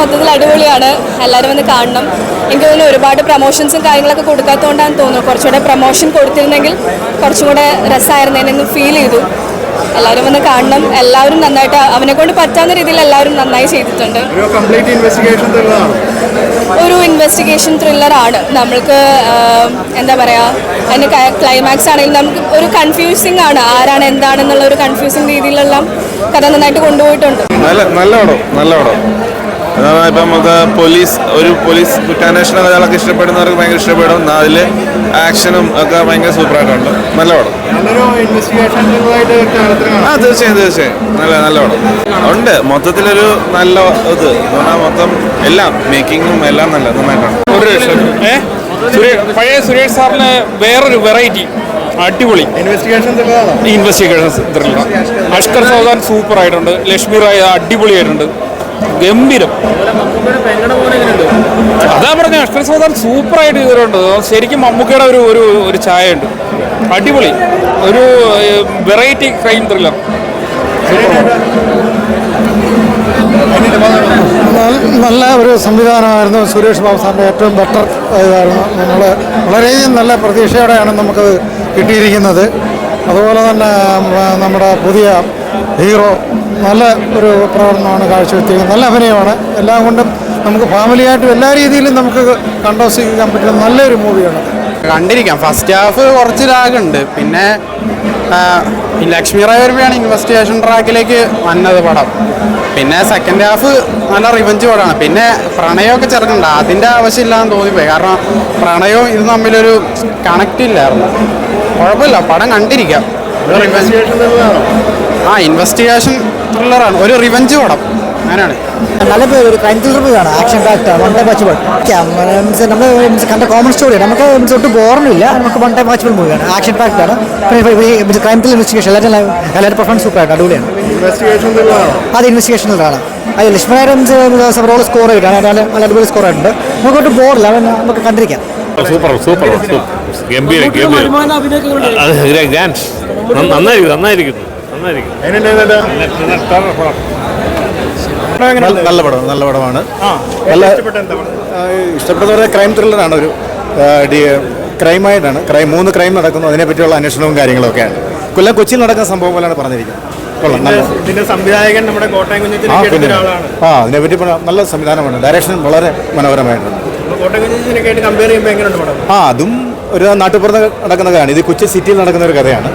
മൊത്തത്തിൽ അടിപൊളിയാണ്. എല്ലാവരും വന്ന് കാണണം. എനിക്ക് തോന്നുന്നു ഒരുപാട് പ്രൊമോഷൻസും കാര്യങ്ങളൊക്കെ കൊടുക്കാത്തതുകൊണ്ടാണ് തോന്നുന്നു. കുറച്ചുകൂടെ പ്രൊമോഷൻ കൊടുത്തിരുന്നെങ്കിൽ കുറച്ചും കൂടെ രസമായിരുന്നതിനെന്ന് ഫീൽ ചെയ്തു. എല്ലാവരും വന്ന് കാണണം. എല്ലാവരും നന്നായിട്ട് അവനെ കൊണ്ട് പറ്റാവുന്ന രീതിയിൽ എല്ലാവരും നന്നായി ചെയ്തിട്ടുണ്ട്. ഒരു കംപ്ലീറ്റ് ഇൻവെസ്റ്റിഗേഷൻ ത്രില്ലർ ആണ്? നമ്മൾക്ക് എന്താ പറയാ അതിന് ക്ലൈമാക്സ് ആണെങ്കിലും നമുക്ക് ഒരു കൺഫ്യൂസിംഗ് ആണ്. ആരാണ് എന്താണെന്നുള്ള ഒരു കൺഫ്യൂസിംഗ് രീതിയിലെല്ലാം കഥ നന്നായിട്ട് കൊണ്ടുപോയിട്ടുണ്ട്. നല്ല നല്ല പടം നല്ല പടം അതാണ് ഇപ്പം നമുക്ക് പോലീസ് ഒരു പോലീസ് കുറ്റാന്വേഷണ കഥകളൊക്കെ ഇഷ്ടപ്പെടുന്നവർക്ക് ഭയങ്കര ഇഷ്ടപ്പെടും. അതിൽ ആക്ഷനും ഒക്കെ ഭയങ്കര സൂപ്പറായിട്ടുണ്ട്. നല്ല പടം. ആ തീർച്ചയായും തീർച്ചയായും. നല്ല നല്ല പടം. ഉണ്ട്. മൊത്തത്തിലൊരു നല്ല ഇത്. എന്ന് പറഞ്ഞാൽ മൊത്തം എല്ലാം മേക്കിങ്ങും എല്ലാം നല്ല നന്നായിട്ടുണ്ട്. ഒരു പഴയ സുരേഷ് സാറിന് വേറൊരു വെറൈറ്റി അടിപൊളി. Investigation investigation thriller Ashkar Saudan super ആയിട്ടുണ്ട് ലക്ഷ്മി റായ് അടിപൊളിയായിട്ടുണ്ട്. ഗംഭീരം. അതാ പറഞ്ഞ അക്ഷര സൗദാൻ സൂപ്പർ ആയിട്ട് ചെയ്തിട്ടുണ്ട് ശരിക്കും മമ്മൂക്കയുടെ ഒരു ഒരു ഒരു ചായ ഉണ്ട് അടിപൊളി. ഒരു വെറൈറ്റി ക്രൈം ത്രില്ലർ നല്ല ഒരു സംവിധാനമായിരുന്നു സുരേഷ് ബാബു സാറിന്റെ ഏറ്റവും ബെറ്റർ ഇതായിരുന്നു. നമ്മൾ വളരെയധികം നല്ല പ്രതീക്ഷയോടെയാണ് നമുക്കത് കിട്ടിയിരിക്കുന്നത്. അതുപോലെ തന്നെ നമ്മുടെ പുതിയ ഹീറോ നല്ല ഒരു പ്രകടനമാണ് കാഴ്ചവെച്ചിരിക്കുന്നത്. നല്ല അഭിനയമാണ്. എല്ലാം കൊണ്ടും നമുക്ക് ഫാമിലിയായിട്ടും എല്ലാ രീതിയിലും നമുക്ക് കണ്ടോസിക്കാൻ പറ്റുന്ന നല്ലൊരു മൂവിയാണ് കണ്ടിരിക്കാം. ഫസ്റ്റ് ഹാഫ് കുറച്ച് ലാഗുണ്ട് പിന്നെ ലക്ഷ്മി റായ് വരുമ്പോഴാണ് ഇൻവെസ്റ്റിഗേഷൻ ട്രാക്കിലേക്ക് വന്നത് പടം. പിന്നെ സെക്കൻഡ് ഹാഫ് നല്ല റിവഞ്ച് പടമാണ്. പിന്നെ പ്രണയമൊക്കെ ചേർക്കണ്ട അതിന്റെ ആവശ്യമില്ലാന്ന് തോന്നിപ്പോയി. കാരണം പ്രണയവും ഇത് തമ്മിലൊരു കണക്റ്റ് ഇല്ലായിരുന്നു. കുഴപ്പമില്ല. പടം കണ്ടിരിക്കാം. ആ ഇൻവെസ്റ്റിഗേഷൻ ത്രില്ലറാണ് ഒരു റിവഞ്ച് പടം. അങ്ങനെയാണ്. നല്ല ഒരു ക്രൈം ത്രില്ലർ മൂവിയാണ് action packed one time watchable means നമ്മൾ മീൻസ് കണ്ട കോമൺ സ്റ്റോറി നമുക്ക് മീൻസ് ഒട്ടും ബോറണില്ല നമുക്ക് വൺ ടൈം വാച്ചബിൾ മൂവിയാണ് ആക്ഷൻ പാക്ട് ആണ്. പിന്നെ ക്രൈം ത്രില്ലർ ഇൻവെസ്റ്റിഗേഷൻ എല്ലാവരും എല്ലാവരും പെർഫോമൻസ് സൂപ്പർ ആയിട്ട് അടിപൊളിയാണ്. അത് ഇൻവെസ്റ്റിഗേഷൻ ത്രില്ലറാണ് അത് ലക്ഷ്മണ റോൾ സ്കോർ ചെയ്തിട്ടാണ് നല്ല നല്ല അടിപൊളി സ്കോർ ആയിട്ടുണ്ട്. നമുക്ക് ഒട്ടും ബോറില്ല നമുക്ക് കണ്ടിരിക്കാം. Super super. ഗംഭീരം ഗംഭീരം. അത് ഡാൻസ് നന്നായിരിക്കും നന്നായിരിക്കുന്നു നന്നായിരിക്കും നല്ല പടം നല്ല പടമാണ്. നല്ല പറയുക ക്രൈം ത്രില്ലറാണ് ഒരു ക്രൈമായിട്ടാണ്. ക്രൈം മൂന്ന് ക്രൈം നടക്കുന്നു അതിനെപ്പറ്റിയുള്ള അന്വേഷണവും കാര്യങ്ങളൊക്കെയാണ്. കൊല്ലം കൊച്ചിയിൽ നടക്കുന്ന സംഭവം പോലെയാണ് പറഞ്ഞിരിക്കുന്നത്. സംവിധായകൻ നമ്മുടെ കോട്ടയം പിന്നെ ആ അതിനെപ്പറ്റി നല്ല സംവിധാനമാണ്. ഡയറക്ഷൻ വളരെ മനോഹരമായിട്ടുണ്ട്. ആ അതും ഒരു നാട്ടുപുറത്ത് നടക്കുന്ന കഥയാണ്. ഇത് കൊച്ചി സിറ്റിയിൽ നടക്കുന്ന ഒരു കഥയാണ്.